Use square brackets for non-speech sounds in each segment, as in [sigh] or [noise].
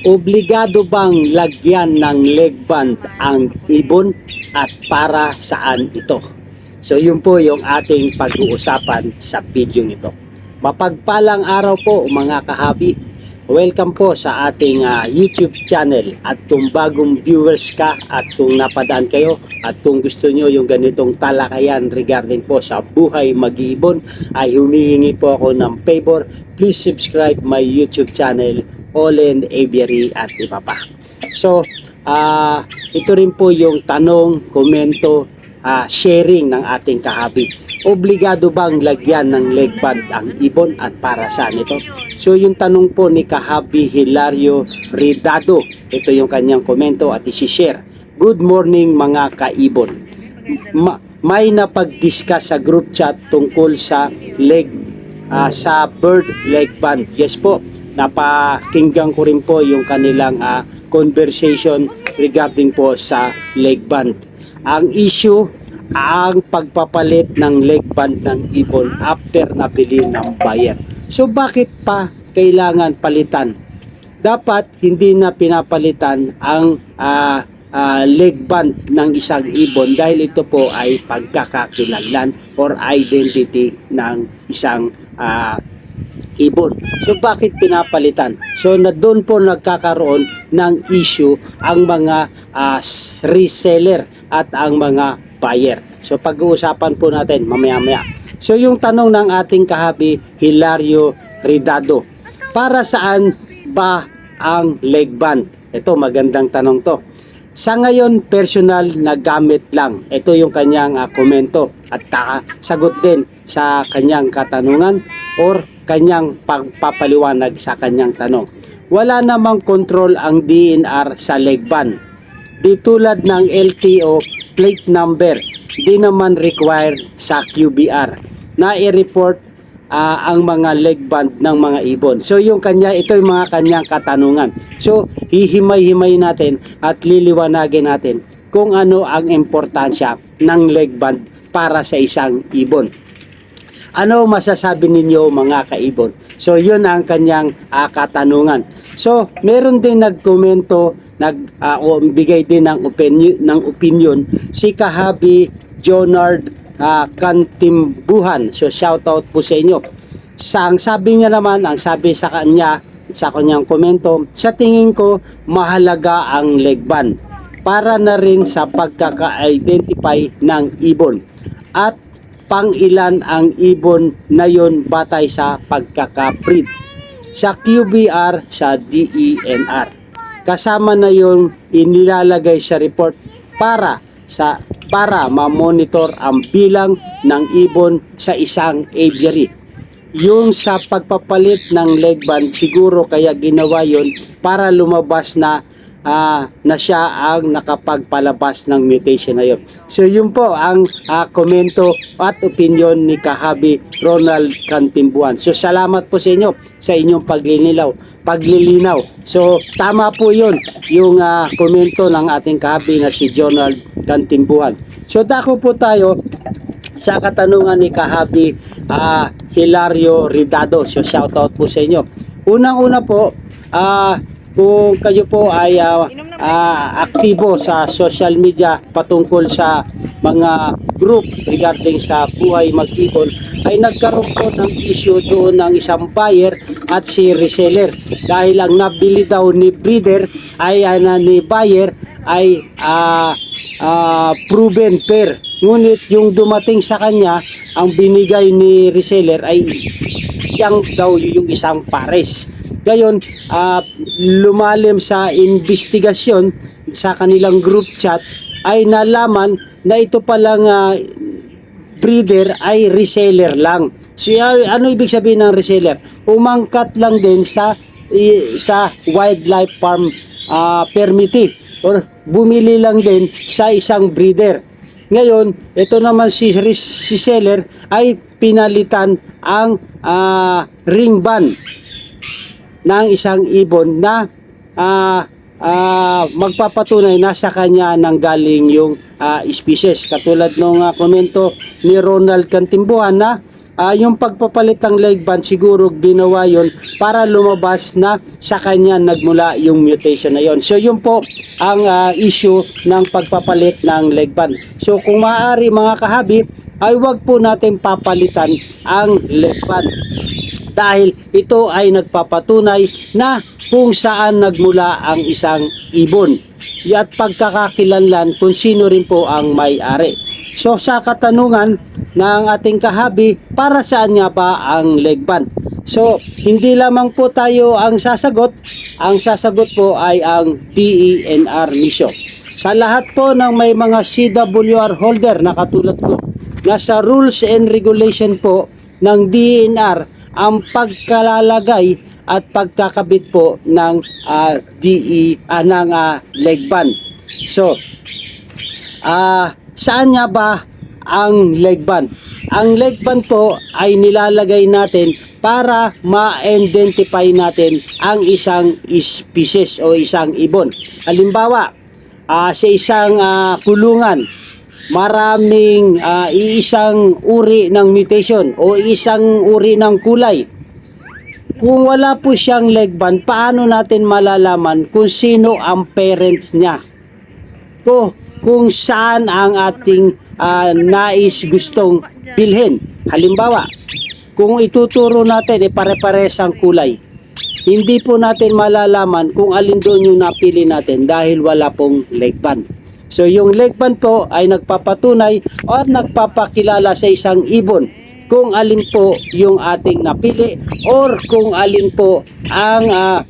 Obligado bang lagyan ng leg band ang ibon at para saan ito? So yun po yung ating pag-uusapan sa video nito. Mapagpalang araw po mga kahabi. Welcome po sa ating ah, YouTube channel at kung bagong viewers ka at kung napadaan kayo at kung gusto nyo yung ganitong talakayan regarding po sa buhay mag-iibon ay humihingi po ako ng favor. Please subscribe my YouTube channel Olen Aviary at iba pa. So, ah ito rin po yung tanong, komento, ah, sharing ng ating kahabi. Obligado bang lagyan ng leg band ang ibon at para saan ito? So yung tanong po ni Kahabi Hilario Ridado, ito yung kanyang komento at isi-share. Good morning mga kaibon. Ma- may napag-discuss sa group chat tungkol sa leg ah, sa bird leg band. Yes po, napakinggan ko rin po yung kanilang ah, conversation regarding po sa leg band. Ang issue ang pagpapalit ng leg band ng ibon after nabili ng buyer. So bakit pa kailangan palitan? Dapat hindi na pinapalitan ang ah, ah, leg band ng isang ibon dahil ito po ay pagkakakilanlan or identity ng isang ah, ibon. So bakit pinapalitan? So na doon po nagkakaroon ng issue ang mga s- reseller at ang mga buyer. So pag-uusapan po natin mamaya-maya. So yung tanong ng ating kahabi Hilario Ridado, para saan ba ang leg band? Ito magandang tanong to. Sa ngayon, personal na gamit lang. Ito yung kanyang ah, komento at taka- sagot din sa kanyang katanungan or kanyang pagpapaliwanag sa kanyang tanong. Wala namang control ang DNR sa leg band. Di tulad ng LTO plate number, di naman required sa QBR na i-report ah, ang mga leg band ng mga ibon. So yung kanya, ito yung mga kanyang katanungan. So hihimay-himay natin at liliwanagin natin kung ano ang importansya ng leg band para sa isang ibon. Ano masasabi ninyo mga kaibon? So yun ang kanyang ah, katanungan. So meron din nagkomento, nag o bigay din ng opinion ng opinion si Kahabi Jonard ah, Kantimbuhan. So shout out po sa inyo. Sa ang sabi niya naman, ang sabi sa kanya sa kanyang komento, sa tingin ko mahalaga ang leg band para na rin sa pagkaka-identify ng ibon at pang ilan ang ibon na yon batay sa pagkaka-breed sa QBR sa DENR kasama na yung inilalagay sa report para sa para ma-monitor ang bilang ng ibon sa isang aviary. Yung sa pagpapalit ng leg band siguro kaya ginawa yon para lumabas na ah, na siya ang nakapagpalabas ng mutation na yun. So yun po ang ah, komento at opinion ni Kahabi Ronald Cantimbuan. So salamat po sa inyo sa inyong paglilinaw, paglilinaw. So tama po yun yung ah, komento ng ating Kahabi na si Ronald Cantimbuan. So dako po tayo sa katanungan ni Kahabi ah, Hilario Ridado. So shout out po sa inyo. Unang-una po, ah, kung kayo po ay ah, ah, aktibo sa social media patungkol sa mga group regarding sa buhay mag-ibon ay nagkaroon po ng issue doon ng isang buyer at si reseller. Dahil ang nabili daw ni breeder ay ah, na ni buyer ay ah, ah, proven pair. Ngunit yung dumating sa kanya ang binigay ni reseller ay yang daw yung isang pares. Gayon ah, lumalim sa investigasyon sa kanilang group chat ay nalaman na ito palang ah, breeder ay reseller lang. So ah, ano ibig sabihin ng reseller? Umangkat lang din sa sa wildlife farm ah, permittee or bumili lang din sa isang breeder. Ngayon, ito naman si, si seller ay pinalitan ang ah, ring band ng isang ibon na ah, ah, magpapatunay na sa kanya nang galing yung ah, species. Katulad ng komento ni Ronald Cantimbuhan na ah, yung pagpapalit ng leg band siguro ginawa yon para lumabas na sa kanya nagmula yung mutation na yon. So yun po ang ah, issue ng pagpapalit ng leg band. So kung maaari mga kahabi ay wag po natin papalitan ang leg band dahil ito ay nagpapatunay na kung saan nagmula ang isang ibon at pagkakakilanlan kung sino rin po ang may-ari. So sa katanungan ng ating kahabi, para saan nga ba ang leg? So hindi lamang po tayo ang sasagot, ang sasagot po ay ang DENR misyon. Sa lahat po ng may mga CWR holder na katulad ko, nasa rules and regulation po ng DENR ang pagkalalagay at pagkakabit po ng ah, DE ah, ng ah, leg band. So, ah saan nga ba ang leg band? Ang leg band po ay nilalagay natin para ma-identify natin ang isang species o isang ibon. Halimbawa, ah, sa isang ah, kulungan, maraming ah, iisang uri ng mutation o isang uri ng kulay. Kung wala po siyang leg band, paano natin malalaman kung sino ang parents niya? Ko, kung saan ang ating ah, nais gustong bilhin. Halimbawa, kung ituturo natin, eh, pare-pares ang kulay. Hindi po natin malalaman kung alin doon yung napili natin dahil wala pong leg band. So yung leg band po ay nagpapatunay o nagpapakilala sa isang ibon kung alin po yung ating napili or kung alin po ang ah,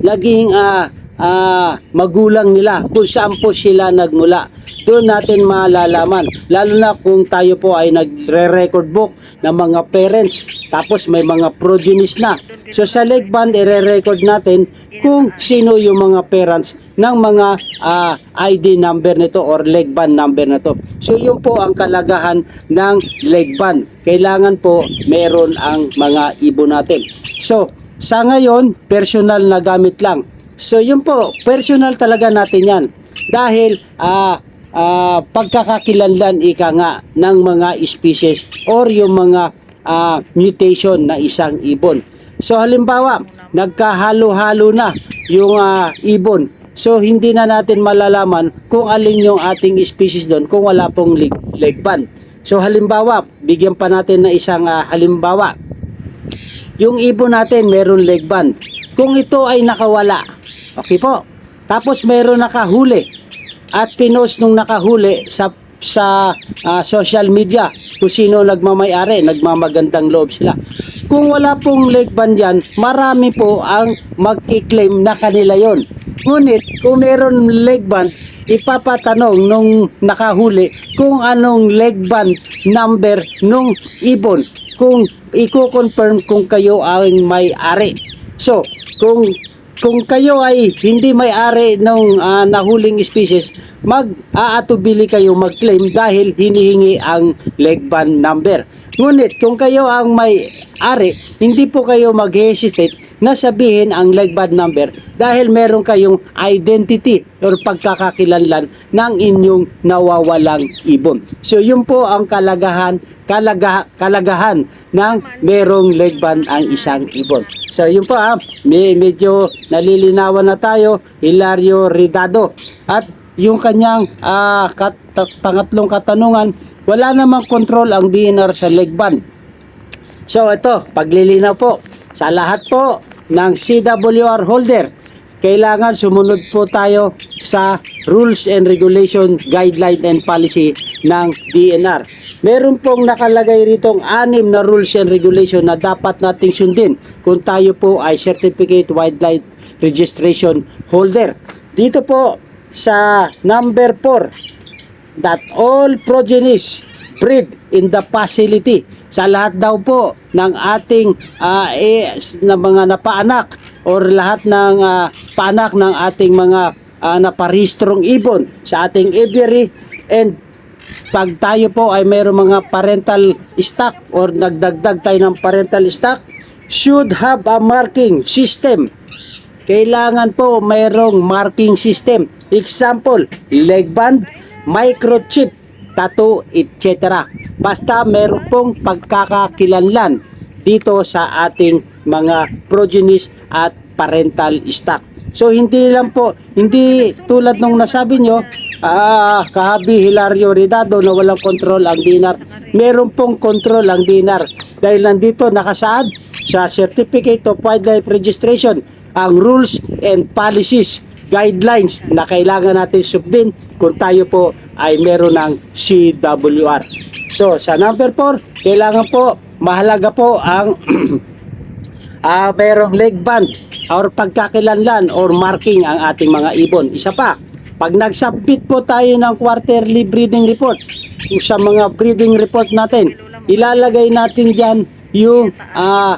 naging ah, ah, magulang nila kung saan po sila nagmula. Doon natin malalaman. Lalo na kung tayo po ay nagre-record book ng mga parents tapos may mga progenies na. So sa leg band, i-record natin kung sino yung mga parents ng mga ah, ID number nito or leg band number na to. So yun po ang kalagahan ng leg band. Kailangan po meron ang mga ibon natin. So sa ngayon, personal na gamit lang. So yun po, personal talaga natin yan. Dahil ah ah, pagkakakilanlan ika nga ng mga species or yung mga ah, mutation na isang ibon. So halimbawa, nagkahalo-halo na yung ah, ibon. So hindi na natin malalaman kung alin yung ating species doon kung wala pong leg, leg band. So halimbawa, bigyan pa natin ng isang ah, halimbawa. Yung ibon natin meron leg band. Kung ito ay nakawala, okay po. Tapos meron nakahuli at pinost nung nakahuli sa sa ah, social media kung sino nagmamayari, nagmamagandang loob sila. Kung wala pong leg band yan, marami po ang magkiklaim na kanila yon. Ngunit kung meron leg band, ipapatanong nung nakahuli kung anong leg band number nung ibon kung i-confirm kung kayo ang may-ari. So, kung kung kayo ay hindi may-ari ng ah, nahuling species, mag-aatubili kayo mag-claim dahil hinihingi ang leg band number. Ngunit kung kayo ang may-ari, hindi po kayo mag-hesitate na sabihin ang leg band number dahil meron kayong identity or pagkakakilanlan ng inyong nawawalang ibon. So yun po ang kalagahan, kalaga, kalagahan ng merong leg band ang isang ibon. So yun po ah, may, medyo nalilinawan na tayo, Hilario Ridado. At yung kanyang ah, kat, pangatlong katanungan, wala namang control ang DNR sa leg band. So ito, paglilinaw po sa lahat po ng CWR holder, kailangan sumunod po tayo sa rules and regulation, guideline and policy ng DNR. Meron pong nakalagay ritong anim na rules and regulation na dapat nating sundin kung tayo po ay Certificate Wildlife Registration Holder. Dito po sa number 4, that all progenies breed in the facility. Sa lahat daw po ng ating ah, eh, na mga napaanak or lahat ng ah, paanak ng ating mga ah, naparistrong ibon sa ating aviary. And pag tayo po ay mayroong mga parental stock or nagdagdag tayo ng parental stock should have a marking system. Kailangan po mayroong marking system. Example, leg band, microchip, tattoo, etc. basta meron pong pagkakakilanlan dito sa ating mga progenies at parental stock. So hindi lang po, hindi tulad nung nasabi nyo, ah, kahabi Hilario Ridado na walang control ang dinar. Meron pong control ang dinar dahil nandito nakasaad sa Certificate of Wildlife Registration ang rules and policies, guidelines na kailangan natin sundin kung tayo po ay meron ng CWR. So sa number 4, kailangan po mahalaga po ang [clears throat] ah merong leg band or pagkakilanlan or marking ang ating mga ibon. Isa pa, pag nag-submit po tayo ng quarterly breeding report sa mga breeding report natin, ilalagay natin dyan yung ah,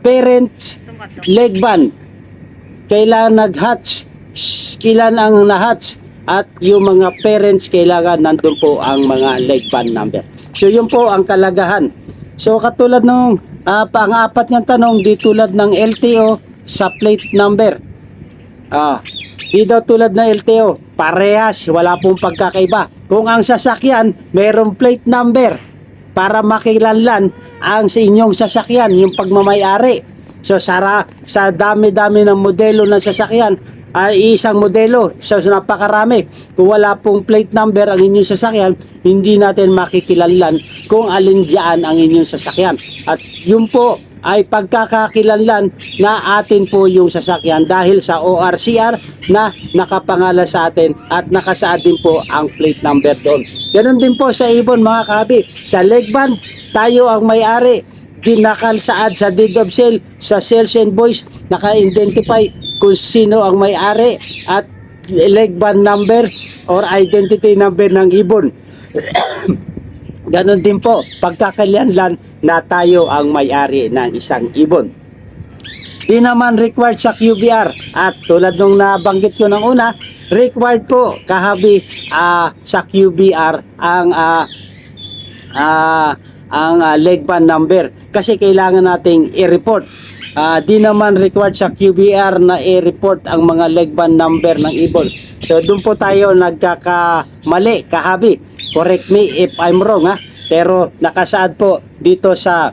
parents leg band. Kailan nag-hatch, kailan ang na-hatch, at yung mga parents kailangan nandun po ang mga leg band number. So yun po ang kalagahan. So katulad nung ah, pang-apat niyang tanong, di tulad ng LTO sa plate number. Ah, di daw tulad ng LTO, parehas, wala pong pagkakaiba. Kung ang sasakyan, mayroong plate number para makilanlan ang sa inyong sasakyan, yung pagmamayari. So sara, sa dami-dami ng modelo ng sasakyan, ay isang modelo. So napakarami. Kung wala pong plate number ang inyong sasakyan, hindi natin makikilanlan kung alin diyan ang inyong sasakyan. At yun po ay pagkakakilanlan na atin po yung sasakyan dahil sa ORCR na nakapangalan sa atin at nakasaad din po ang plate number doon. Ganon din po sa ibon mga kabi. Sa leg band, tayo ang may-ari. Dinakalsaad sa deed of sale, sa sales invoice, naka-identify kung sino ang may-ari at leg band number or identity number ng ibon. [coughs] Ganon din po, pagkakalanlan na tayo ang may-ari ng isang ibon. Di naman required sa QBR at tulad nung nabanggit ko ng una, required po kahabi ah, sa QBR ang ah, ah, ang ah, leg band number kasi kailangan nating i-report. Ah, di naman required sa QBR na i-report ang mga leg band number ng ibon. So doon po tayo nagkakamali kahabi. Correct me if I'm wrong ha. Pero nakasaad po dito sa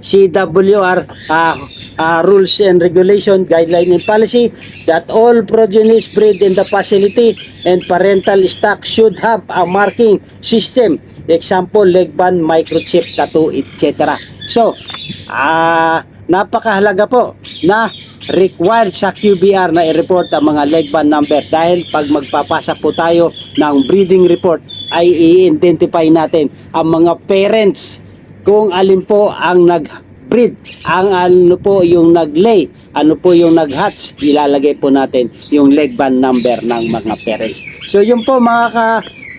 CWR uh, uh, rules and regulation guideline and policy that all progenies bred in the facility and parental stock should have a marking system example leg band microchip tattoo etc so ah napakahalaga po na required sa QBR na i-report ang mga leg band number dahil pag magpapasa po tayo ng breeding report ay i-identify natin ang mga parents kung alin po ang nag-breed, ang ano po yung nag-lay, ano po yung nag-hatch, ilalagay po natin yung leg band number ng mga parents. So yun po mga ka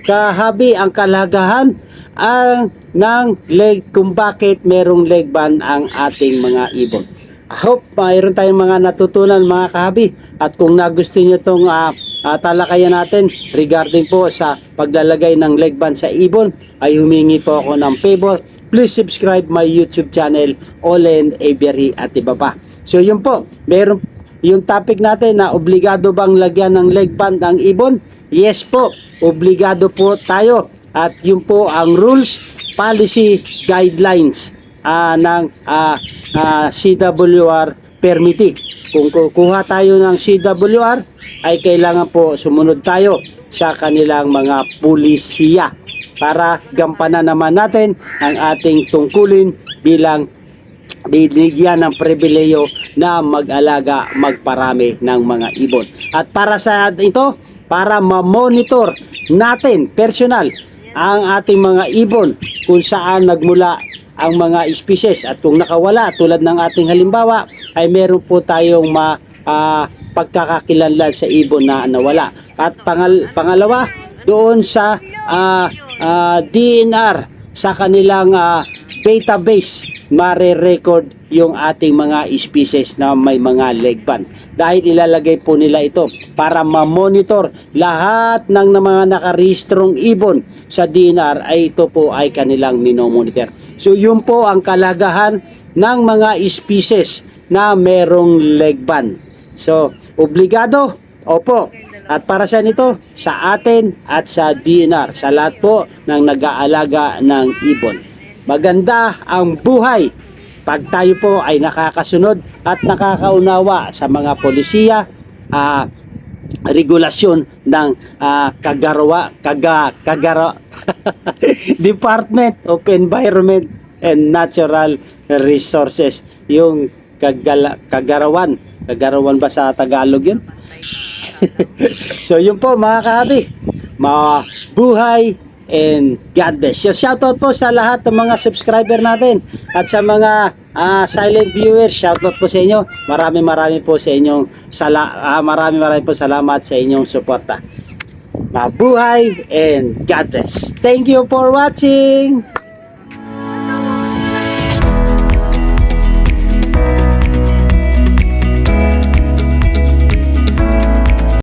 kahabi ang kalagahan ang ng leg kung bakit merong leg band ang ating mga ibon. I hope mayroon tayong mga natutunan mga kahabi. At kung nagustuhan nyo itong ah, ah, talakayan natin regarding po sa paglalagay ng leg band sa ibon ay humingi po ako ng favor. Please subscribe my YouTube channel Olen Avery at iba pa. So yun po. Meron yung topic natin na obligado bang lagyan ng leg band ang ibon yes po obligado po tayo at yun po ang rules policy guidelines ah, ng ah, ah, CWR permittee. Kung kukuha tayo ng CWR ay kailangan po sumunod tayo sa kanilang mga pulisiya para gampanan naman natin ang ating tungkulin bilang binigyan ng pribileyo na mag-alaga, magparami ng mga ibon. At para sa ito, para ma-monitor natin personal ang ating mga ibon kung saan nagmula ang mga species at kung nakawala tulad ng ating halimbawa ay meron po tayong ma, ah, pagkakakilanlan sa ibon na nawala. At pangal, pangalawa, doon sa ah, ah, DNR sa kanilang ah, database mare-record yung ating mga species na may mga leg band. Dahil ilalagay po nila ito para ma-monitor lahat ng mga nakarehistrong ibon sa DNR ay ito po ay kanilang minomonitor. So yun po ang kalagahan ng mga species na merong leg band. So, obligado? Opo. At para sa nito, sa atin at sa DNR, sa lahat po ng nag-aalaga ng ibon. Maganda ang buhay pag tayo po ay nakakasunod at nakakaunawa sa mga polisiya, ah, regulasyon ng ah, kagarawa, kaga, kagara, [laughs] Department of Environment and Natural Resources. Yung kagala, kagarawan. Kagarawan ba sa Tagalog yun? [laughs] so yun po mga kahabi. Mabuhay and God bless. So shoutout po sa lahat ng mga subscriber natin at sa mga ah, silent viewers, shoutout po sa inyo. Maraming maraming po sa inyong sala ah, maraming maraming po salamat sa inyong suporta. Mabuhay and God bless. Thank you for watching.